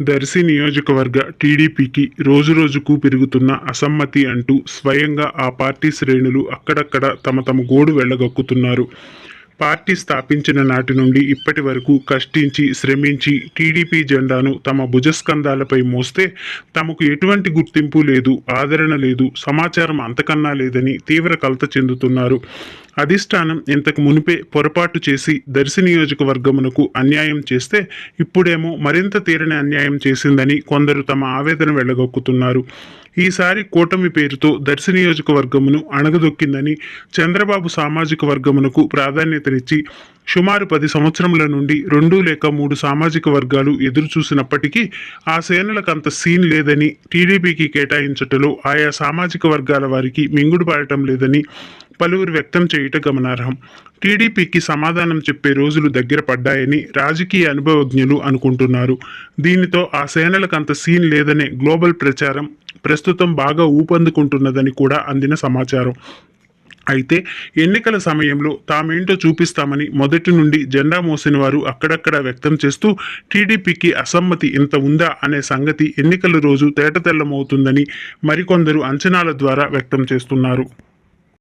దర్శి నియోజకవర్గ టీడీపీకి రోజురోజుకు పెరుగుతున్న అసమ్మతి అంటూ స్వయంగా ఆ పార్టీ శ్రేణులు అక్కడక్కడ తమ తమ గోడు వెళ్ళగక్కుతున్నారు పార్టీ స్థాపించిన నాటి నుండి ఇప్పటి వరకు కష్టించి శ్రమించి టీడీపీ జెండాను తమ భుజస్కంధాలపై మోస్తే తమకు ఎటువంటి గుర్తింపు లేదు ఆదరణ లేదు సమాచారం అంతకన్నా లేదని తీవ్ర కలత చెందుతున్నారు. అధిష్టానం ఇంతకు మునిపే పొరపాటు చేసి దర్శి నియోజకవర్గమునకు అన్యాయం చేస్తే ఇప్పుడేమో మరింత తీరని అన్యాయం చేసిందని కొందరు తమ ఆవేదన వెళ్ళగొక్కుతున్నారు ఈసారి కూటమి పేరుతో దర్శి నియోజకవర్గమును అణగదొక్కిందని చంద్రబాబు సామాజిక వర్గమునకు ప్రాధాన్యతనిచ్చి సుమారు పది సంవత్సరముల నుండి రెండు లేక మూడు సామాజిక వర్గాలు ఎదురు చూసినప్పటికీ ఆ సేనలకు అంత సీన్ లేదని టీడీపీకి కేటాయించటలో ఆయా సామాజిక వర్గాల వారికి మింగుడు పడటం లేదని పలువురు వ్యక్తం చేయుట గమనార్హం. టీడీపీకి సమాధానం చెప్పే రోజులు దగ్గర పడ్డాయని రాజకీయ అనుభవజ్ఞులు అనుకుంటున్నారు. దీనితో ఆ సేనలకు అంత సీన్ లేదనే గ్లోబల్ ప్రచారం ప్రస్తుతం బాగా ఊపందుకుంటున్నదని కూడా అందిన సమాచారం. అయితే ఎన్నికల సమయంలో తామేంటో చూపిస్తామని మొదటి నుండి జెండా మోసిన వారు అక్కడక్కడ వ్యక్తం చేస్తూ టీడీపీకి అసమ్మతి ఇంత ఉందా అనే సంగతి ఎన్నికల రోజు తేటతెల్లమవుతుందని మరికొందరు అంచనాల ద్వారా వ్యక్తం చేస్తున్నారు.